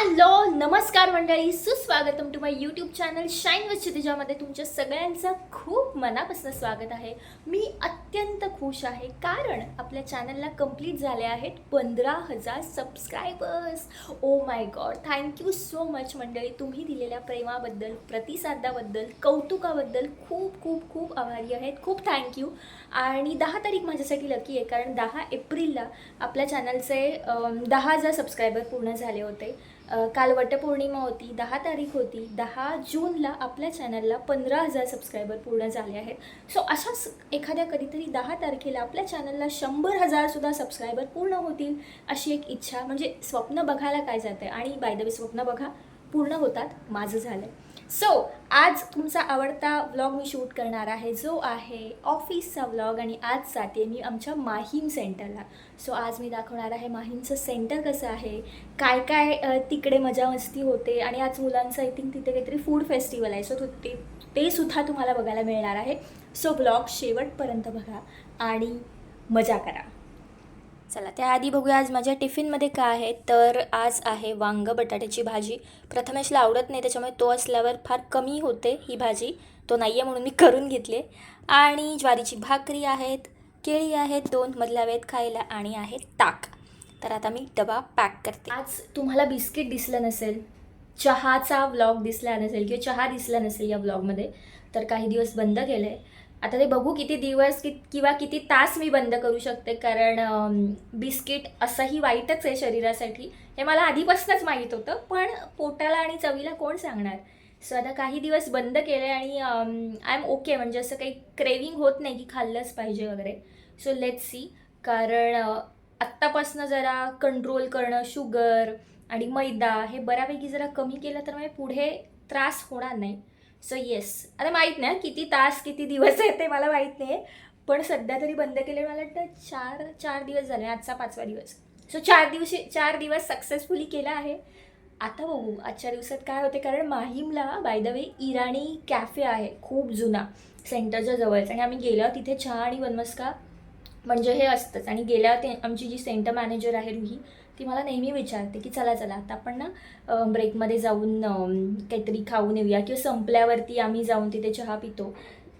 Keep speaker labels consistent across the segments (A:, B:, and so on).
A: Hello नमस्कार मंडळी. सुस्वागतम to my YouTube channel shine with क्षितिजामध्ये तुमच्या सगळ्यांचं खूप मनापासून स्वागत आहे. मी अत्यंत खुश आहे कारण आपल्या चॅनलला कंप्लीट झाले आहेत पंधरा हजार subscribers oh my god thank you so much मंडळी. तुम्ही दिलेल्या प्रेमाबद्दल प्रतिसादाबद्दल कौतुकाबद्दल खूप खूप खूप आभारी आहेत. खूप थँक्यू आणि दहा तारीख माझ्यासाठी लकी आहे कारण दहा एप्रिलला आपल्या चॅनलचे दहा हजार सबस्क्रायबर पूर्ण झाले होते. काल वटपौर्णिमा होती दहा तारीख होती दहा जूनला आपल्या चॅनलला पंधरा हजार सबस्क्रायबर पूर्ण झाले आहेत. सो अशाच एखाद्या कधीतरी दहा तारखेला आपल्या चॅनलला शंभर हजारसुद्धा सबस्क्रायबर पूर्ण होतील अशी एक इच्छा म्हणजे स्वप्न बघायला काय जातं आहे आणि बाय द वे स्वप्न बघा पूर्ण होतात माझं झालं सो आज तुमचा आवडता व्लॉग मी शूट करणार आहे जो आहे ऑफिसचा व्लॉग आणि आज जाते मी आमच्या माहीम सेंटरला सो आज मी दाखवणार आहे माहीमचं सेंटर कसं आहे काय काय तिकडे मजा मस्ती होते आणि आज मुलांचं आय थिंक तिथे काहीतरी फूड फेस्टिवल आहे. सो ते ते सुद्धा तुम्हाला बघायला मिळणार आहे. सो ब्लॉग शेवटपर्यंत बघा आणि मजा करा. चला त्याआधी बघूया आज माझ्या टिफिनमध्ये काय आहे. तर आज आहे वांग बटाट्याची भाजी. प्रथमेशला आवडत नाही त्याच्यामुळे तो असल्यावर फार कमी होते ही भाजी. तो नाही आहे म्हणून मी करून घेतली. आणि ज्वारीची भाकरी आहेत केळी आहेत दोन मधल्या वेळेत खायला आणि आहे ताक. तर आता मी डबा पॅक करते. आज तुम्हाला बिस्किट दिसलं नसेल चहाचा व्लॉग दिसला नसेल किंवा चहा दिसला नसेल या ब्लॉगमध्ये तर काही दिवस बंद केलं आहे आता ते बघू किती दिवस कि किंवा किती तास मी बंद करू शकते कारण बिस्किट असंही वाईटच आहे शरीरासाठी. हे मला आधीपासूनच माहीत होतं पण पोटाला आणि चवीला कोण सांगणार? सो आता काही दिवस बंद केले आणि आय एम ओके म्हणजे असं काही क्रेविंग होत नाही की खाल्लंच पाहिजे वगैरे. सो लेट सी कारण आत्तापासनं जरा कंट्रोल करणं शुगर आणि मैदा हे बऱ्यापैकी जरा कमी केलं तर मग पुढे त्रास होणार नाही. सो येस आता माहीत नाही किती तास किती दिवस आहे ते मला माहीत नाही. पण सध्या तरी बंद केले मला वाटतं चार चार दिवस झाले आजचा पाचवा दिवस. सो चार दिवशी चार दिवस सक्सेसफुली केला आहे. आता बघू आजच्या दिवसात काय होते? कारण माहीमला by the way Irani cafe आहे खूप जुना. सेंटरच्या जवळच. आणि आम्ही गेलो तिथे चहा आणि वनमस्का म्हणजे हे असतंच. आणि गेल्या ते आमची जी सेंटर मॅनेजर आहे रुही ती मला नेहमी विचारते की चला चला आता आपण ना ब्रेकमध्ये जाऊन काहीतरी खाऊन येऊया किंवा संपल्यावरती आम्ही जाऊन तिथे चहा पितो.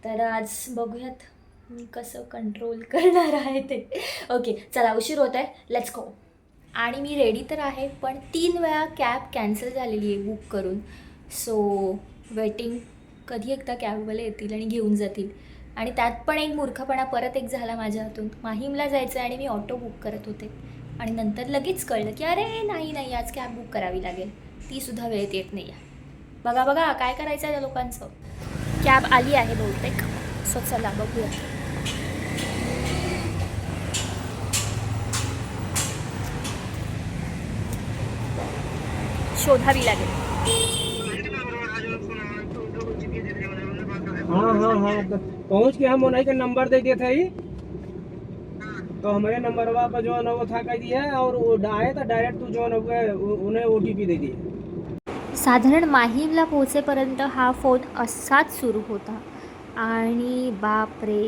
A: तर आज बघूयात मी कसं कंट्रोल करणार आहे ते. ओके चला उशीर होत आहे. लेट्स गो आणि मी रेडी तर आहे पण तीन वेळा कॅब कॅन्सल झालेली आहे बुक करून. सो वेटिंग कधी एकदा कॅबवाले येतील आणि घेऊन जातील. आणि त्यात पण एक मूर्खपणा परत एक झाला माझ्या हातून. माहीमला जायचं आहे आणि मी ऑटो बुक करत होते. आणि नंतर लगेच कळलं की अरे नाही नाही आज कॅब बुक करावी लागेल. ती सुद्धा वेळेत येत नाही आहे बघा बघा काय करायचं आहे त्या लोकांचं? कॅब आली आहे बहुतेक. सो चला बघूया. शोधावी लागेल.
B: हाँ हाँ हाँ पहुँच के हम उन्हीं का नंबर दे दिए थे ही। तो हमारे नंबर पर जो है ना वो था कह दिया और वो आए तो डायरेक्ट तू जो है ना वो- उन्हें ओ टी पी दे दिए
A: साधारण माहीमला पोहोचेपर्यंत हा फोन असाच सुरू होता। आणि बापरे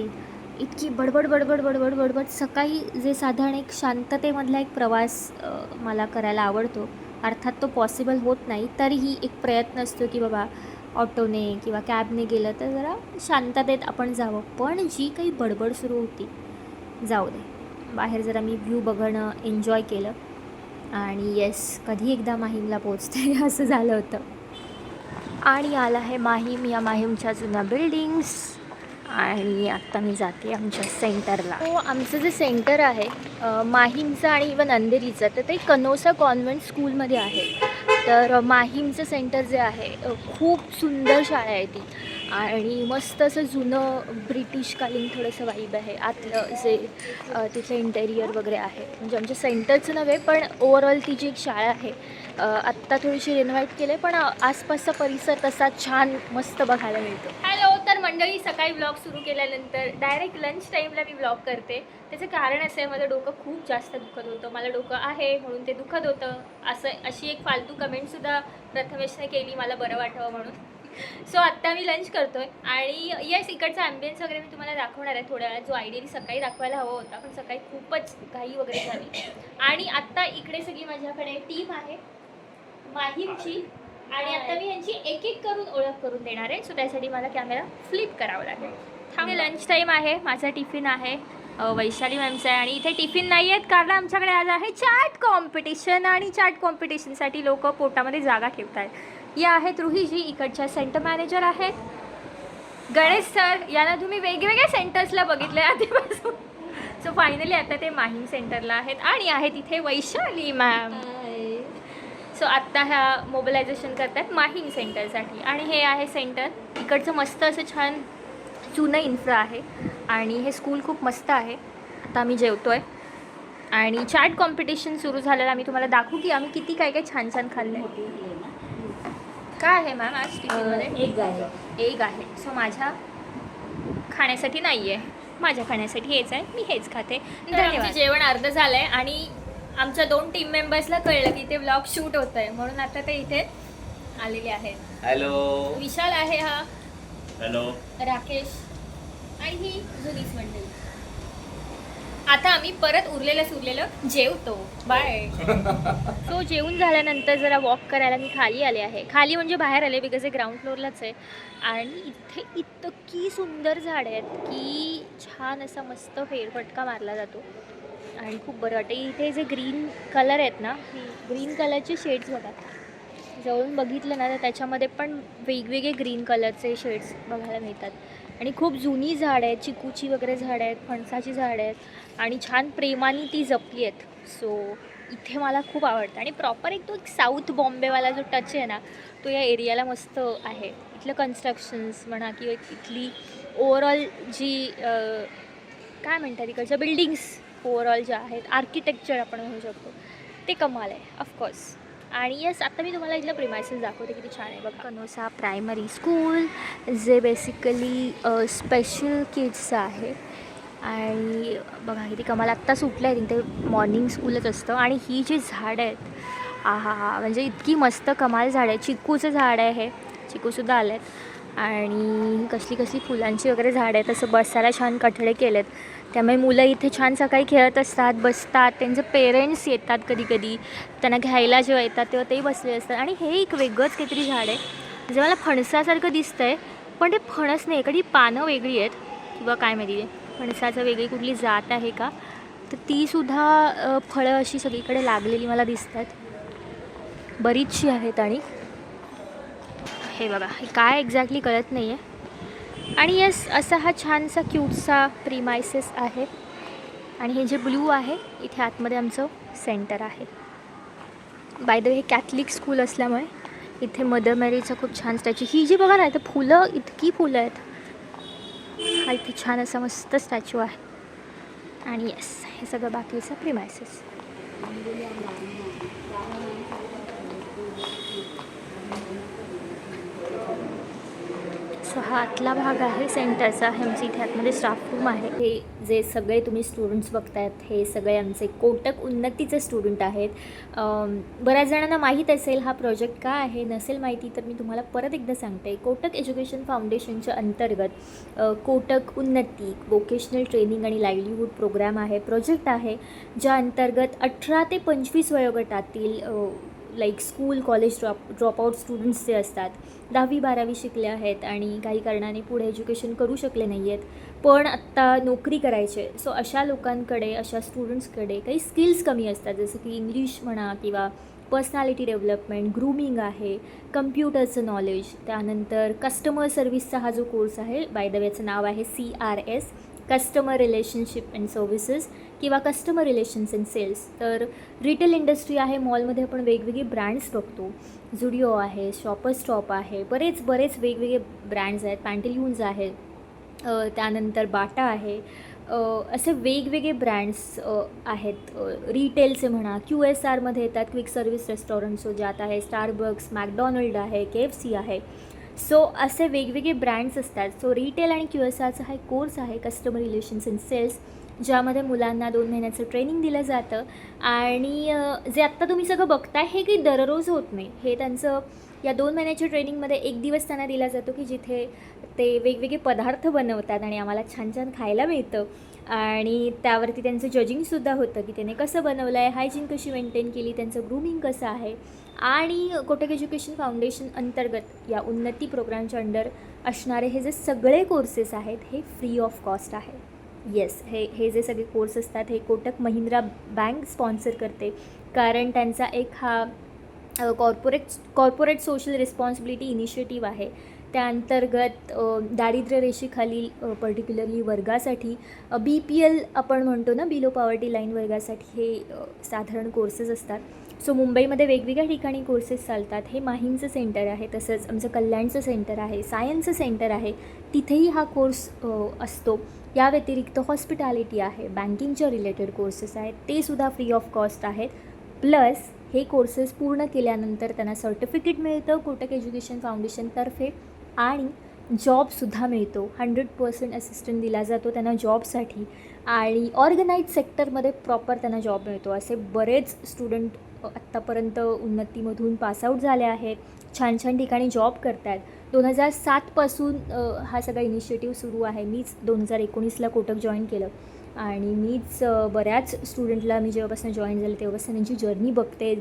A: इतकी बडबड बडबड बडबड बडबड. सकाळी जे साधारण एक शांततेमधला एक प्रवास मला करायला आवडतो अर्थात तो पॉसिबल होत नाही तरीही एक प्रयत्न असतो की बाबा ऑटोने किंवा कॅबने गेलं तर जरा शांततेत आपण जावं. पण जी काही बडबड सुरू होती जाऊ दे. बाहेर जरा मी व्ह्यू बघणं एन्जॉय केलं. आणि येस कधी एकदा माहीमला पोचते असं झालं होतं. आणि आला आहे माहीम या माहीमच्या जुन्या बिल्डिंग्स आणि आत्ता मी जाते आमच्या सेंटरला हो आमचं जे सेंटर आहे माहीमचं आणि इवन अंधेरीचं तर ते कनोसा कॉन्व्हेंट स्कूलमध्ये आहे. तर माहीमचं सेंटर जे आहे खूप सुंदर शाळा आहे ती. आणि मस्त असं जुनं ब्रिटिशकालीन थोडंसं वाईब आहे. आतलं जे तिथलं इंटेरियर वगैरे आहे. म्हणजे आमच्या सेंटरचं नव्हे पण ओवरऑल ती जी एक शाळा आहे आत्ता थोडीशी रिन्वाईट केली आहे पण आसपासचा परिसर तसा छान मस्त बघायला मिळतो. हॅलो तर मंडळी सकाळी ब्लॉग सुरू केल्यानंतर डायरेक्ट लंच टाईमला मी ब्लॉग करते. त्याचं कारण असं आहे माझं डोकं खूप जास्त दुखत होतं. मला डोकं आहे म्हणून ते दुखत होतं. असं अशी एक फालतू कमेंटसुद्धा प्रथमेशने केली मला बरं वाटावं म्हणून. सो आत्ता मी लंच करतोय. आणि येस इकडचा ॲम्बियन्स वगैरे मी तुम्हाला दाखवणार आहे थोड्या वेळात. जो आयडियली सकाळी दाखवायला हवा होता पण सकाळी खूपच घाई वगैरे झाली. आणि आत्ता इकडे सगळी माझ्याकडे टीम आहे. माहीमची आणि आता मी यांची एक एक करून ओळख करून देणार आहे. सो त्यासाठी मला कॅमेरा फ्लिप करावा लागेल. थांबे लंच टाईम आहे. माझा टिफिन आहे. वैशाली मॅमचा आहे आणि इथे टिफिन नाही आहेत कारण आमच्याकडे आज आहे चॅट कॉम्पिटिशन आणि चॅट कॉम्पिटिशनसाठी लोक पोटामध्ये जागा ठेवत आहेत या आहेत रुहीजी इकडच्या सेंटर मॅनेजर आहेत. गणेश सर यांना तुम्ही वेगवेगळ्या सेंटर्सला बघितलं आधीपासून. सो फायनली आता ते माहीम सेंटरला आहेत आणि आहेत इथे वैशाली मॅम सो आत्ता ह्या मोबिलायझेशन करतात माहीम सेंटरसाठी आणि हे आहे सेंटर इकडचं मस्त असं छान जुनं इन्फ्रा आहे. आणि हे स्कूल खूप मस्त आहे. आता आम्ही जेवतो आहे आणि चॅट कॉम्पिटिशन सुरू झालेलं आम्ही तुम्हाला दाखवू की आम्ही किती काय काय छान छान खाल्लं आहे काय आहे मॅम आज टिफिनमध्ये?
C: एक आहे.
A: एक आहे. सो माझ्या खाण्यासाठी नाही आहे माझ्या खाण्यासाठी हेच आहे. मी हेच खाते. धन्यवाद. जेवण अर्ध झालं आहे आणि आमच्या दोन टीम मेंबर्सला कळलं की ते व्लॉग शूट होत आहे म्हणून आता ते इथे आलेले आहेत.
D: हॅलो
A: विशाल आहे हा.
D: हॅलो
A: राकेश. आणि ही जुनीच मंडळी. आता आम्ही परत उरलेलं सुरलेलं जेवतो. बाय सो जेवून झाल्यानंतर जरा वॉक करायला मी खाली आले आहे. खाली म्हणजे बाहेर आले बिकॉज हे ग्राउंड फ्लोअरलाच आहे. आणि इथे इतकी सुंदर झाडं आहेत की छान असा मस्त फेरफटका मारला जातो. आणि खूप बरं वाटतं. इथे जे ग्रीन कलर आहेत ना ग्रीन कलरचे शेड्स बघा. जवळून बघितलं ना तर त्याच्यामध्ये पण वेगवेगळे ग्रीन कलरचे शेड्स बघायला मिळतात. आणि खूप जुनी झाडं आहेत चिकूची वगैरे झाडं आहेत फणसाची झाडं आहेत. आणि छान प्रेमाने ती जपली आहेत. सो इथे मला खूप आवडतं. आणि प्रॉपर एक तो एक साऊथ बॉम्बेवाला जो टच आहे ना तो या एरियाला मस्त आहे. इथलं कन्स्ट्रक्शन्स म्हणा किंवा इथली ओवरऑल जी काय म्हणतात इकडच्या बिल्डिंग्स ओवरऑल जे आहेत आर्किटेक्चर आपण म्हणू शकतो ते कमाल आहे ऑफकोर्स आणि येस आता मी तुम्हाला इथलं प्रिमायसेस दाखवते किती छान आहे बघा. कनोसा प्रायमरी स्कूल जे बेसिकली स्पेशल किड्सचं आहे. आणि बघा किती कमाल आत्ता सुटलं आहे तिथे मॉर्निंग स्कूलच असतं. आणि ही जी झाडं आहेत आहा हा म्हणजे इतकी मस्त कमाल झाड आहे चिकूचं झाड आहे हे चिकूसुद्धा आलं आहेत आणि कसली कसली फुलांची वगैरे झाडं आहेत असं बसायला छान कठडे केलेत. त्यामुळे मुलं इथे छान सकाळी खेळत असतात बसतात. त्यांचे पेरेंट्स येतात कधी कधी त्यांना घ्यायला जेव्हा येतात तेव्हा तेही बसले असतात. आणि हे एक वेगळंच काहीतरी झाड आहे. जे मला फणसासारखं दिसतं आहे पण ते फणस नाही कधी पानं वेगळी आहेत. किंवा काय माहिती फणसाचं वेगळी कुठली जात आहे का? तर तीसुद्धा फळं अशी सगळीकडे लागलेली मला दिसतात. बरीचशी आहेत आणि हे बघा हे काय एक्झॅक्टली कळत नाही आहे आणि यस असा हा छानसा क्यूटसा प्रिमायसेस आहे. आणि हे जे ब्लू आहे इथे आतमध्ये आमचं सेंटर आहे. बाय द हे कॅथलिक स्कूल असल्यामुळे इथे मदर मॅरीचं खूप छान स्टॅच्यू ही जी बघा ना इथे फुलं इतकी फुलं आहेत. हा इथे छान असा मस्त स्टॅच्यू आहे. आणि येस हे सगळं बाकीचं प्रिमायसेस सो हा आतला भाग आहे सेंटरचा. हे इथे आतमध्ये स्टाफ रूम आहे. हे जे सगळे तुम्ही स्टुडंट्स बघतायत हे सगळे आमचे कोटक उन्नतीचे स्टुडंट आहेत. बऱ्याच जणांना माहीत असेल हा प्रोजेक्ट का आहे नसेल माहिती तर मी तुम्हाला परत एकदा सांगते. कोटक एज्युकेशन फाउंडेशनच्या अंतर्गत कोटक उन्नती वोकेशनल ट्रेनिंग आणि लाईव्हलीहूड प्रोग्राम आहे प्रोजेक्ट आहे ज्या अंतर्गत अठरा ते पंचवीस वयोगटातील like school college drop dropout students जे असतात दहावी बारावी शिकले आहेत आणि काही कारणाने पुढे एज्युकेशन करू शकले नाही आहेत पण आत्ता नोकरी करायचे. सो अशा लोकांकडे अशा स्टुडंट्सकडे काही स्किल्स कमी असतात. जसं की इंग्लिश म्हणा किंवा पर्सनॅलिटी डेव्हलपमेंट ग्रूमिंग आहे कम्प्युटरचं नॉलेज त्यानंतर कस्टमर सर्व्हिसचा हा जो कोर्स आहे बाय द वेचं नाव आहे C R S customer relationship and services किंवा कस्टमर रिलेशन्स इन सेल्स तर रिटेल इंडस्ट्री आहे मॉलमध्ये आपण वेगवेगळे ब्रँड्स बघतो. झुडिओ आहे शॉपर स्टॉप आहे बरेच बरेच वेगवेगळे ब्रँड्स आहेत. पॅन्टल्यून्स आहेत. त्यानंतर बाटा आहे. असे वेगवेगळे ब्रँड्स आहेत. रिटेलचे म्हणा क्यू एस आरमध्ये येतात क्विक सर्व्हिस रेस्टॉरंट्स ज्यात आहे स्टारबक्स मॅकडॉनल्ड आहे के एफ सी आहे. सो असे वेगवेगळे ब्रँड्स असतात. सो रिटेल आणि क्यू एस आरचा हा एक कोर्स आहे कस्टमर रिलेशन्स इन सेल्स ज्यामध्ये मुलांना दोन महिन्याचं ट्रेनिंग दिलं जातं. आणि जे आत्ता तुम्ही सगळं बघताय हे काही दररोज होत नाही. हे त्यांचं या दोन महिन्याच्या ट्रेनिंगमध्ये एक दिवस त्यांना दिला जातो की जिथे ते वेगवेगळे पदार्थ बनवतात आणि आम्हाला छान छान खायला मिळतं. आणि त्यावरती त्यांचं जजिंगसुद्धा होतं की त्याने कसं बनवलं आहे हायजीन कशी मेंटेन केली त्यांचं ग्रूमिंग कसं आहे. आणि कोटक एज्युकेशन फाउंडेशन अंतर्गत या उन्नती प्रोग्रामच्या अंडर असणारे हे जे सगळे कोर्सेस आहेत हे फ्री ऑफ कॉस्ट आहे. येस हे हे जे सगळे कोर्स असतात हे कोटक महिंद्रा बँक स्पॉन्सर करते. कारण त्यांचा एक हा corporate corporate social responsibility initiative आहे. त्या अंतर्गत दारिद्र्य रेषेखालील पर्टिक्युलरली वर्गासाठी बी पी एल आपण म्हणतो ना बिलो पॉवर्टी लाईन वर्गासाठी हे साधारण कोर्सेस असतात. सो मुंबईमध्ये वेगवेगळ्या ठिकाणी कोर्सेस चालतात. हे माहीमचं सेंटर आहे तसंच आमचं कल्याणचं सेंटर आहे सायन्सचं सेंटर आहे. तिथेही हा कोर्स असतो. या व्यतिरिक्त हॉस्पिटॅलिटी आहे बँकिंगच्या रिलेटेड कोर्सेस आहेत ते सुद्धा फ्री ऑफ कॉस्ट आहेत. प्लस हे कोर्सेस पूर्ण केल्यानंतर त्यांना सर्टिफिकेट मिळतं कोटक एज्युकेशन फाउंडेशनतर्फे आणि जॉबसुद्धा मिळतो. हंड्रेड पर्सेंट असिस्टंट दिला जातो त्यांना जॉबसाठी आणि ऑर्गनाईज सेक्टरमध्ये प्रॉपर त्यांना जॉब मिळतो. असे बरेच स्टुडंट आत्तापर्यंत उन्नतीमधून पासआउट झाले आहेत. छान छान ठिकाणी जॉब करत आहेत दोन हजार सातपासून हा सगळा इनिशिएटिव्ह सुरू आहे. मीच दोन हजार एकोणीसला कोटक जॉईन केलं. आणि मीच बऱ्याच स्टुडंटला मी जेव्हापासून जॉईन झाले तेव्हापासून त्यांची जर्नी बघते.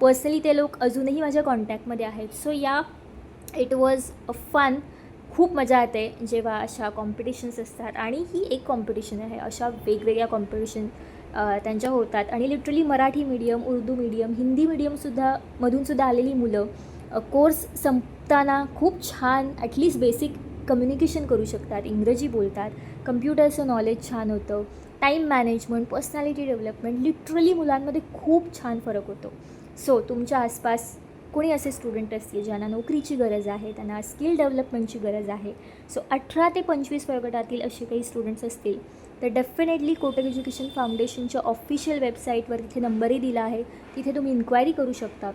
A: पर्सनली ते लोक अजूनही माझ्या कॉन्टॅक्टमध्ये आहेत. सो या इट वॉज अ फन खूप मजा येते जेव्हा अशा कॉम्पिटिशन्स असतात. आणि ही एक कॉम्पिटिशन आहे. अशा वेगवेगळ्या कॉम्पिटिशन त्यांच्या होतात. आणि literally Marathi medium Urdu medium Hindi मीडियमसुद्धा मधूनसुद्धा आलेली मुलं कोर्स संपताना खूप छान ॲटलिस्ट बेसिक कम्युनिकेशन करू शकतात. इंग्रजी बोलतात. कम्प्युटरचं नॉलेज छान होतं. Time management personality development literally मुलांमध्ये खूप छान फरक होतो. सो तुमच्या आसपास कोणी असे स्टुडंट असतील ज्यांना नोकरीची गरज आहे त्यांना स्किल डेव्हलपमेंटची गरज आहे. सो अठरा ते पंचवीस वयोगटातील असे काही स्टुडंट्स असतील तर डेफिनेटली कोटक एज्युकेशन फाउंडेशनच्या ऑफिशियल वेबसाईटवर तिथे नंबरही दिला आहे. तिथे तुम्ही इन्क्वायरी करू शकता.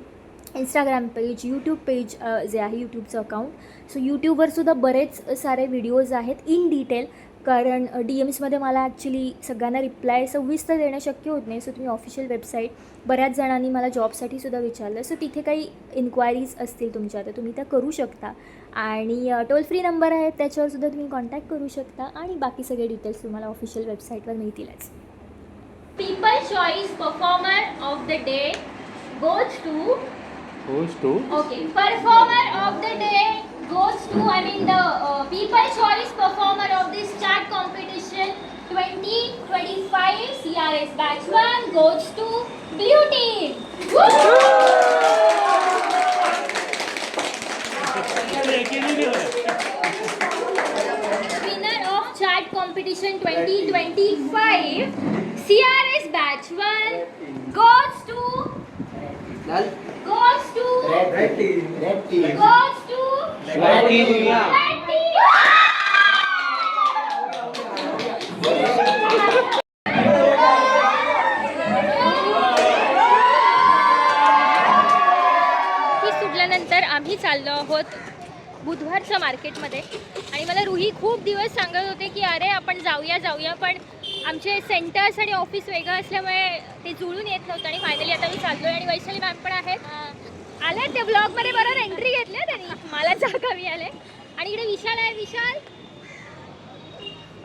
A: इंस्टाग्राम पेज यूट्यूब पेज जे आहे यूट्यूबचं अकाउंट सो यूट्यूबवर सुद्धा बरेच सारे व्हिडिओज आहेत. इन डिटेल कारण डी एम्समध्ये मला ॲक्च्युली सगळ्यांना रिप्लाय सविस्तर देणं शक्य होत नाही. सो तुम्ही ऑफिशियल वेबसाईट बऱ्याच जणांनी मला जॉबसाठी सुद्धा विचारलं. सो तिथे काही इन्क्वायरीज असतील तुमच्या तर तुम्ही त्या करू शकता. आणि टोल फ्री नंबर आहे त्याच्यावर सुद्धा तुम्ही कॉन्टॅक्ट करू शकता. आणि बाकी सगळे डिटेल्स तुम्हाला ऑफिशियल वेबसाईटवर मिळतीलच. People choice performer of the day goes to
C: Goes to?
A: Okay, performer of the day goes to, I mean, the uh, People Choice Performer of this chart competition 2025 CRS Batch 1 goes to Blue Team. Winner of chart competition 2025 CRS Batch 1 goes to पूरी दुनिया सुटल्यानंतर आम्ही चाललो आहोत बुधवारच्या मार्केटमध्ये. आणि मला रुही खूप दिवस सांगत होते की अरे आपण जाऊया जाऊया. पण आमचे सेंटर्स आणि ऑफिस वेगळं असल्यामुळे ते जुळून येत नव्हतं. आणि फायनली आता मी चाललो आहे आणि वैशाली मॅम पण आहेत. आले ते ब्लॉगमध्ये बरोबर एंट्री घेतली त्यांनी. मला जागा मी आले. आणि इकडे विशाल आहे विशाल.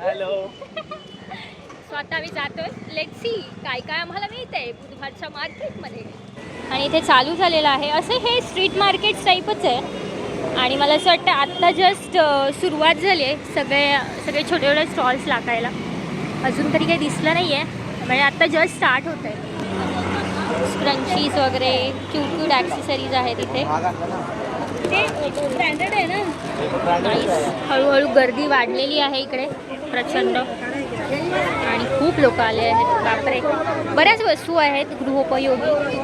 C: Hello.
A: सो आता आम्ही जातोय. लेट सी काय काय आम्हाला मिळतंय बुधवारच्या मार्केटमध्ये. आणि इथे चालू झालेलं आहे. असे हे स्ट्रीट मार्केट टाईपच आहे. आणि मला असं वाटतं आत्ता जस्ट सुरुवात झाली आहे सगळे सगळे छोटे छोटे स्टॉल्स लागायला. अजून तरी काही दिसलं नाही आहे म्हणजे आत्ता जस्ट स्टार्ट होत आहे स्क्रंचीज वगैरे क्यूट क्यूट ॲक्सेसरीज आहेत इथे. ब्रँडेड आहे ना? हळूहळू गर्दी वाढलेली आहे इकडे प्रचंड. आणि खूप लोक आले आहेत. बापरे. बऱ्याच वस्तू आहेत गृहोपयोगी.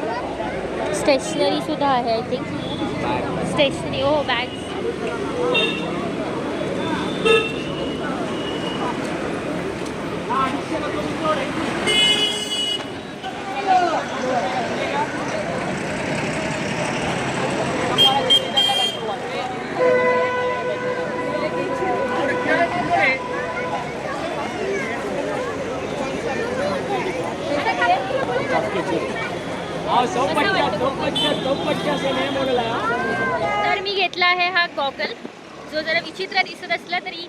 A: स्टेशनरी सुद्धा आहे आय थिंक स्टेशनरी हो बॅग्स तर मी घेतला आहे हा गॉगल. जो जरा विचित्र दिसत असला तरी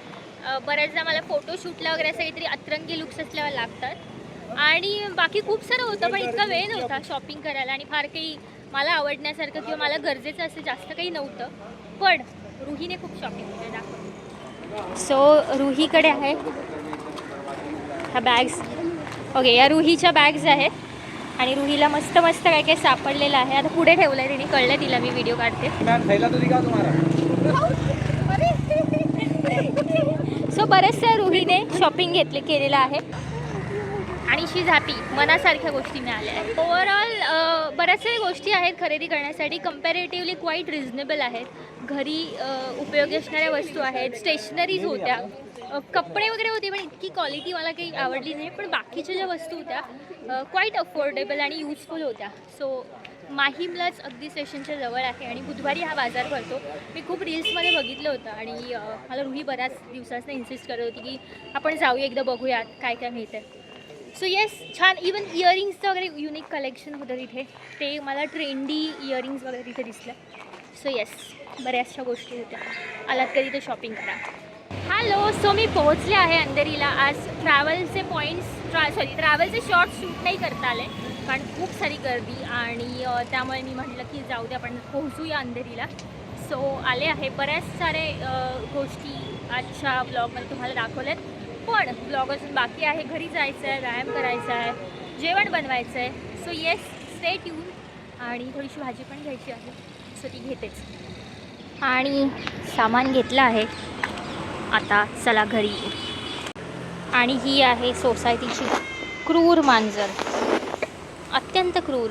A: बऱ्याचदा मला फोटोशूटला वगैरे असं काहीतरी अतरंगी लुक्स असल्यावर लागतात. आणि बाकी खूप सारं होतं पण इतका वेळ नव्हता शॉपिंग करायला आणि फार काही मला आवडण्यासारखं किंवा मला गरजेचं असं जास्त काही नव्हतं. पण रुहीने खूप शॉपिंग केलं दाखव. सो रुहीकडे आहे. ह्या बॅग्स ओके या रुहीच्या बॅग्स आहेत. आणि रुहीला मस्त मस्त काय काय सापडलेलं आहे. आता पुढे ठेवलं आहे तिने कळलं तिला मी व्हिडिओ काढते. सो बऱ्याचशा रुहीने शॉपिंग घेतले केलेलं आहे. आणि शी हॅपी मनासारख्या गोष्टी मिळाल्या. आहेत बऱ्याचशा गोष्टी आहेत खरेदी करण्यासाठी. कम्पॅरेटिव्हली क्वाईट रिझनेबल आहेत. घरी उपयोगी असणाऱ्या वस्तू आहेत. स्टेशनरीज होत्या. कपडे वगैरे होते पण इतकी क्वालिटी मला काही आवडली नाही. पण बाकीच्या ज्या वस्तू होत्या क्वाईट अफोर्डेबल आणि यूजफुल होत्या. सो माहीमलाच अगदी स्टेशनच्या जवळ आहे आणि बुधवारी हा बाजार भरतो. मी खूप रील्समध्ये बघितलं होतं आणि मला रुही बऱ्याच दिवसाचं इन्सिस्ट करत होती की आपण जाऊया एकदा बघूयात काय काय मिळतं सो येस छान. इवन इयरिंग्सचं वगैरे युनिक कलेक्शन होतं तिथे. ते मला ट्रेंडी इयरिंग्स वगैरे तिथे दिसलं. सो येस बऱ्याचशा गोष्टी होत्या. आलात कधी तर शॉपिंग करा. हॅलो सो मी पोहोचले आहे अंधेरीला. आज ट्रॅव्हलचे पॉईंट्स ट्रा सॉरी ट्रॅव्हलचे शॉर्ट शूट नाही करता आले. कारण खूप सारी गर्दी आणि त्यामुळे मी म्हटलं की जाऊ दे आपण पोहोचूया अंधेरीला. सो आले आहे. बऱ्याच सारे गोष्टी आजच्या ब्लॉगमध्ये तुम्हाला दाखवल्यात. पण ब्लॉग अजून बाकी आहे. घरी जायचं आहे व्यायाम करायचा आहे जेवण बनवायचं आहे सो येस स्टे ट्यून आणि थोडीशी भाजी पण घ्यायची आहे. सो ती घेतेच. आणि सामान घेतलं आहे. आता चला घरी आणि ही आहे सोसायटीची क्रूर मांजर. अत्यंत क्रूर.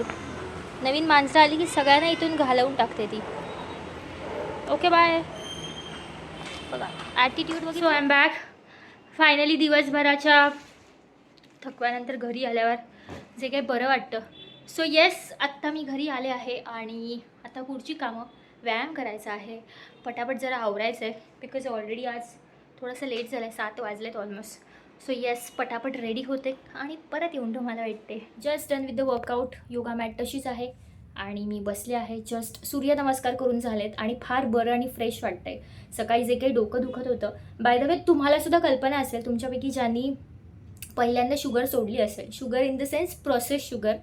A: नवीन मांजरं आली की सगळ्यांना इथून घालवून टाकते ती. ओके बाय बघा ॲटिट्यूड वगैरे so I am back finally दिवसभराच्या थकव्यानंतर घरी आल्यावर जे काही बरं वाटतं. सो येस आत्ता मी घरी आले आहे आणि आता पुढची कामं व्यायाम करायचा आहे. पटापट जरा आवरायचं आहे बिकॉज ऑलरेडी आज थोडंसं लेट झालं आहे सात वाजलेत ऑलमोस्ट सो येस पटापट रेडी होते आणि परत येऊन तुम्हाला भेटते. Just done with the workout yoga mat तशीच आहे. आणि मी बसले आहे जस्ट सूर्यनमस्कार करून झालेत आणि फार बरं आणि फ्रेश वाटतंय. सकाळी जे काही डोकं दुखत होतं बाय द वे तुम्हालासुद्धा कल्पना असेल तुमच्यापैकी ज्यांनी पहिल्यांदा शुगर सोडली असेल sugar in the sense process sugar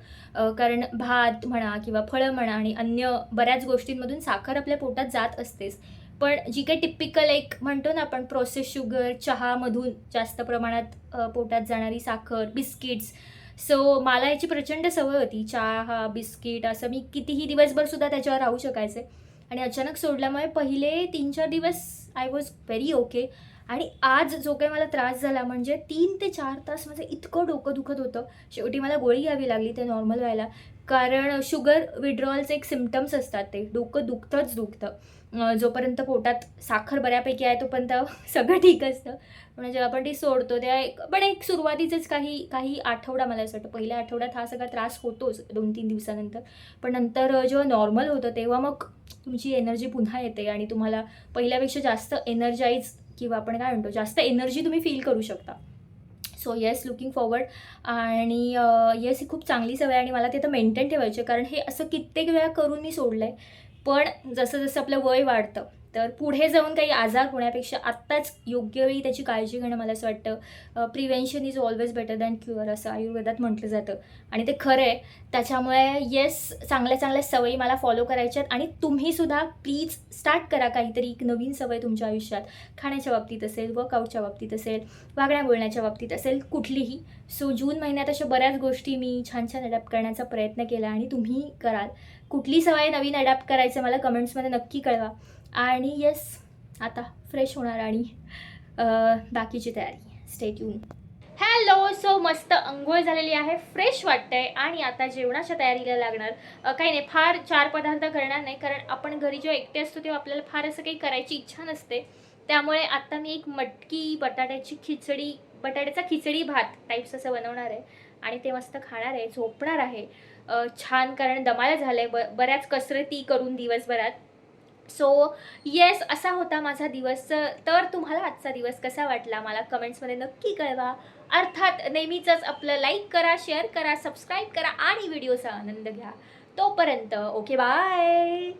A: कारण भात म्हणा किंवा फळं म्हणा आणि अन्य बऱ्याच गोष्टींमधून साखर आपल्या पोटात जात असतेच. पण जी काही टिपिकल एक म्हणतो ना आपण प्रोसेस शुगर चहामधून जास्त प्रमाणात पोटात जाणारी साखर बिस्किट्स सो मला याची प्रचंड सवय होती. चहा बिस्किट असं मी कितीही दिवसभरसुद्धा त्याच्यावर राहू शकायचे. आणि अचानक सोडल्यामुळे पहिले तीन चार दिवस आय वॉज व्हेरी ओके आणि आज जो काही मला त्रास झाला म्हणजे तीन ते चार तास माझं इतकं डोकं दुखत होतं. शेवटी मला गोळी घ्यावी लागली ते नॉर्मल व्हायला. कारण शुगर विड्रॉलचे एक सिमटम्स असतात ते. डोकं दुखतंच दुखतं. जोपर्यंत पोटात साखर बऱ्यापैकी आहे तोपर्यंत सगळं ठीक असतं. पण जेव्हा आपण ती सोडतो तेव्हा एक पण एक सुरुवातीचेच काही काही आठवडा मला असं वाटतं. पहिल्या आठवड्यात हा सगळा त्रास होतोच दोन तीन दिवसानंतर. पण नंतर जेव्हा नॉर्मल होतं तेव्हा मग तुमची एनर्जी पुन्हा येते आणि तुम्हाला पहिल्यापेक्षा जास्त एनर्जाईज किंवा आपण काय म्हणतो जास्त एनर्जी तुम्ही फील करू शकता. सो येस लुकिंग फॉरवर्ड आणि येस ही खूप चांगली सवय आहे आणि मला ते तर मेंटेन ठेवायचे कारण हे असं कित्येक वेळा करून मी सोडलं आहे पण जसं जसं आपलं वय वाढतं तर पुढे जाऊन काही आजार होण्यापेक्षा आत्ताच योग्य वेळी त्याची काळजी घेणं मला असं वाटतं. Prevention is always better than cure असं आयुर्वेदात म्हटलं जातं. आणि ते खरं आहे. त्याच्यामुळे येस चांगल्या चांगल्या सवयी मला फॉलो करायच्या आहेत. आणि तुम्हीसुद्धा प्लीज स्टार्ट करा काहीतरी एक नवीन सवय तुमच्या आयुष्यात. खाण्याच्या बाबतीत असेल वर्कआउटच्या बाबतीत असेल वागण्या बोलण्याच्या बाबतीत असेल कुठलीही. सो जून महिन्यात अशा बऱ्याच गोष्टी मी छान छान अडॅप्ट करण्याचा प्रयत्न केला आणि तुम्ही कराल. कुठली सवय नवीन अडॅप्ट करायचं मला कमेंट्समध्ये नक्की कळवा. आणि येस आता फ्रेश होणार आणि बाकीची तयारी. स्टेट येऊन हॅलो सो मस्त अंघोळ झालेली आहे फ्रेश वाटतंय आणि आता जेवणाच्या तयारीला लागणार. काही नाही फार चार पदार्थ करणार नाही कारण आपण घरी जेव्हा एकटे असतो तेव्हा आपल्याला फार असं काही करायची इच्छा नसते. त्यामुळे आता मी एक मटकी बटाट्याची खिचडी बटाट्याचा खिचडी भात टाईप्स असं बनवणार आहे. आणि ते मस्त खाणार आहे झोपणार आहे. छान कारण दमाला झालं आहे ब बऱ्याच कसरती करून दिवसभरात. सो येस असा होता माझा दिवस. तर तुम्हाला आजचा दिवस कसा वाटला? मला कमेंट्समध्ये नक्की कळवा. अर्थात नेहमीचंच आपलं लाईक करा शेअर करा सबस्क्राईब करा आणि व्हिडिओचा आनंद घ्या. तोपर्यंत ओके बाय